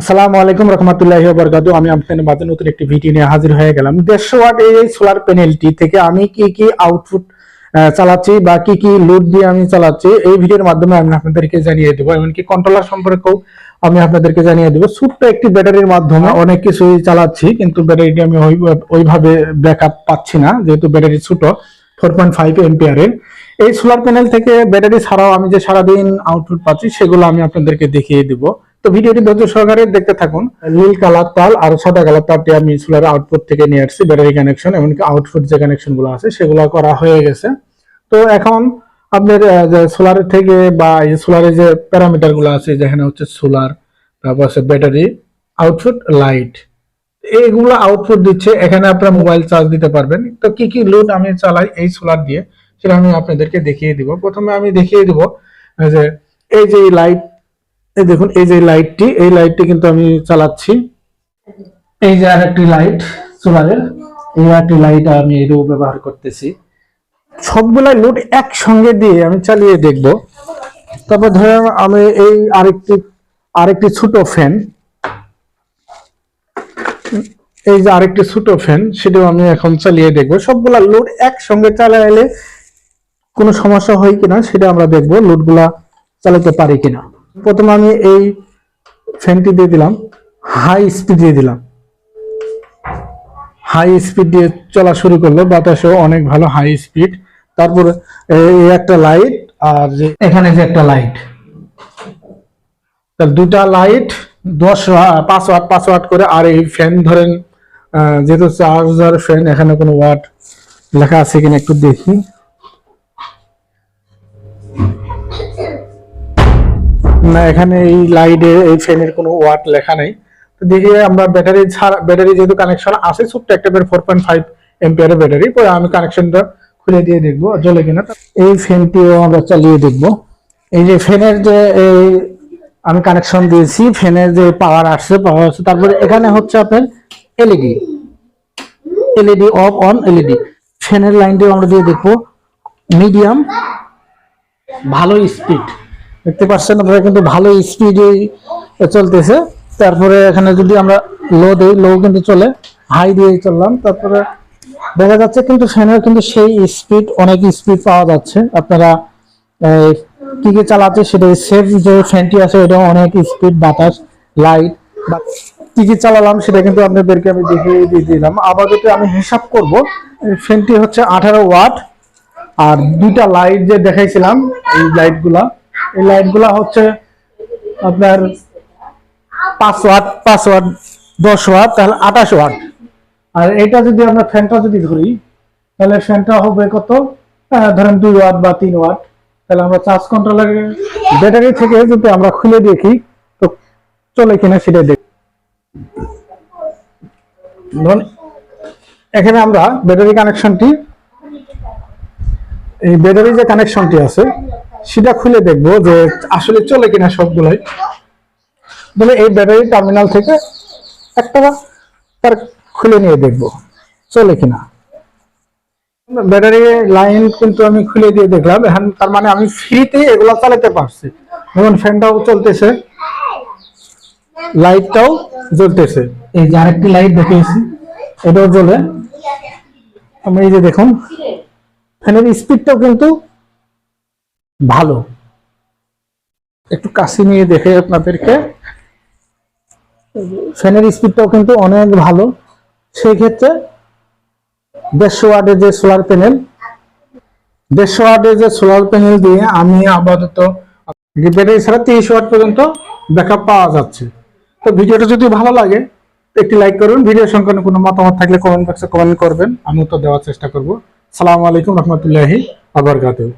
আসসালামু আলাইকুম রহমতুল্লাহি বরকাতু আমি আপনাদের মাঝে নতুন একটি ভিডিও নিয়ে হাজির হয়ে গেলাম। দেড়শো ওয়াট এই সোলার প্যানেলটি থেকে আমি কি কি আউটপুট চালাচ্ছি বা কি কি লোড দিয়ে আমি চালাচ্ছি, এই ভিডিওর মাধ্যমে আমি আপনাদেরকে জানিয়ে দেবো। এমনকি কন্ট্রোলার সম্পর্কেও আমি আপনাদেরকে জানিয়ে দেবো। ছোট্ট একটি ব্যাটারির মাধ্যমে অনেক কিছুই চালাচ্ছি, কিন্তু ব্যাটারিটি আমি ওই- ওইভাবে ব্যাকআপ পাচ্ছি না, যেহেতু ব্যাটারি ছোট ফোর পয়েন্ট ফাইভ এমপিয়ারের এই সোলার প্যানেল থেকে ব্যাটারি ছাড়াও আমি যে সারাদিন আউটপুট পাচ্ছি, সেগুলো আমি আপনাদেরকে দেখিয়ে দিব। তো ভিডিওটি ধৈর্য সহকারে দেখতে থাকুন। নীল কালার তার আর সাদা কালার তারটি আমি সোলার আউটপুট থেকে নিয়ে আসছি ব্যাটারি কানেকশন এমনকি আউটপুট যে কানেকশনগুলো আছে সেগুলো করা হয়ে গেছে। তো এখন আপনার সোলার থেকে বা এই সোলারের যে প্যারামিটারগুলো আছে, যেখানে হচ্ছে সোলার তারপর হচ্ছে ব্যাটারি আউটপুট লাইট এইগুলো আউটপুট দিচ্ছে, এখানে আপনারা মোবাইল চার্জ দিতে পারবেন। তো কি কি লোড আমি চালাই এই সোলার দিয়ে, সেটা আমি আপনাদেরকে দেখিয়ে দিব। প্রথমে আমি দেখিয়ে দিব, যে এই যে লাইট এই দেখুন, এই যে লাইটটি এই লাইটটি কিন্তু আমি চালাচ্ছি। এই যে আরেকটি লাইট সোলারের এই আরেকটি লাইট আমি এরও ব্যবহার করতেছি। সবগুলা লোড একসঙ্গে দিয়ে আমি চালিয়ে দেখব। তারপর ধরেন আমি এই আরেকটি আরেকটি ছোট ফ্যান এই যে আরেকটি ছোট ফ্যান সেটাও আমি এখন চালিয়ে দেখব। সবগুলা লোড একসঙ্গে চালাইলে কোনো সমস্যা হয় কিনা, সেটা আমরা দেখব লোডগুলা চালাতে পারি কিনা। প্রথমে আমি এই ফ্যানটি দিয়ে দিলাম। হাই স্পিড দিয়ে দিলাম। হাই স্পিড দিয়ে চলা শুরু করল। বাতাসও অনেক ভালো, হাই স্পিড। তারপর এই একটা লাইট আর এখানে যে একটা লাইট। তাহলে দুটা লাইট, দশ পাঁচ ওয়াট পাঁচ ওয়াট করে। আর এই ফ্যান ধরেন যেহেতু চার্জার ফ্যান, এখানে কোনো ওয়াট লেখা আছে কিনা একটু দেখি। এখানে এই লাইটে, এই ফ্যানের কোনো ওয়াট লেখা নেই। তো দেখি আমরা ব্যাটারি ছাড়া ব্যাটারি যেহেতু কানেকশন আছে, ছোট্ট একটা ফোর পয়েন্ট ফাইভ এম্পিয়ারের ব্যাটারি, পরে আমি কানেকশনটা খুলে দিয়ে দেখব, জ্বলে কিনা। এই ফ্যানটিও আমরা চালিয়ে দেখব। এই যে ফ্যানের যে এই আমি কানেকশন দিয়েছি, ফ্যানের যে পাওয়ার আসছে পাওয়ার আসছে, তারপরে এখানে হচ্ছে আপনার LED LED off on LED ফ্যানের লাইনটিও আমরা দিয়ে দেখব। মিডিয়াম ভালো স্পিড দেখতে পাচ্ছেন আপনারা কিন্তু ভালো স্পিডে চলতেছে। তারপরে এখানে যদি আমরা লো দিই লো কিন্তু চলে হাই দিয়ে চললাম। তারপরে দেখা যাচ্ছে কিন্তু ফ্যানের কিন্তু সেই স্পিড অনেক স্পিড পাওয়া যাচ্ছে। আপনারা কি কি চালাচ্ছে সেটা সেফ যে ফ্যানটি আছে এটা অনেক স্পিড বাতাস লাইট বা কি কি চালালাম সেটা কিন্তু আপনাদেরকে আমি দেখিয়ে দিয়ে দিলাম। আপাতত আমি হিসাব করব ফ্যানটি হচ্ছে আঠারো ওয়াট, আর দুইটা লাইট যে দেখাইছিলাম, এই লাইটগুলা এই লাইটগুলা হচ্ছে আপনার পাঁচ ওয়াট পাঁচ ওয়াট, দশ ওয়াট, তাহলে আঠাশ ওয়াট। আর এটা যদি আমরা ফ্যানটা যদি ধরি, তাহলে ফ্যানটা হবে কত? ধরেন দুই ওয়াট বা তিন ওয়াট। তাহলে আমরা চার্জ কন্ট্রোলারের ব্যাটারি থেকে যদি আমরা খুলে দেখি, তো চলে কিনা সেটা দেখি। ধরুন, এখানে আমরা ব্যাটারি কানেকশনটি, এই ব্যাটারি যে কানেকশনটি আছে সেটা খুলে দেখব যে আসলে চলে কিনা সবগুলোই। তাহলে এই ব্যাটারি টার্মিনাল থেকে একটা তার খুলে নিয়ে দেখব, চলে কিনা। ব্যাটারি লাইন কিন্তু আমি খুলে দিয়ে দেখলাম, এখন তার মানে আমি ফ্রিতে এগুলো চালাতে পারছি। যেমন ফ্যানটাও চলতেছে, লাইটটাও জ্বলতেছে। এই যে আরেকটি লাইট দেখিয়েছি, এটাও জ্বলে। আমি এই যে দেখুন, ফ্যানের স্পিডটাও কিন্তু ভালো। একটু কাছে নিয়ে দেখে আপনাদেরকে। ফ্যানের স্পিডটাও কিন্তু অনেক ভালো। সেই ক্ষেত্রে দেড়শো ওয়াটের যে সোলার প্যানেল, দেড়শো ওয়াটের যে সোলার প্যানেল দিয়ে আমি আপাতত ব্যাটারি ছাড়া তিরিশ ওয়াট পর্যন্ত ব্যাকআপ পাওয়া যাচ্ছে। তো ভিডিওটা যদি ভালো লাগে, একটি লাইক করুন। ভিডিও সংক্রান্ত কোনো মতামত থাকলে কমেন্ট বক্সে কমেন্ট করবেন। আমি উত্তর দেওয়ার চেষ্টা করব। সালামু আলাইকুম রহমতুল্লাহি আবরকাতুহ।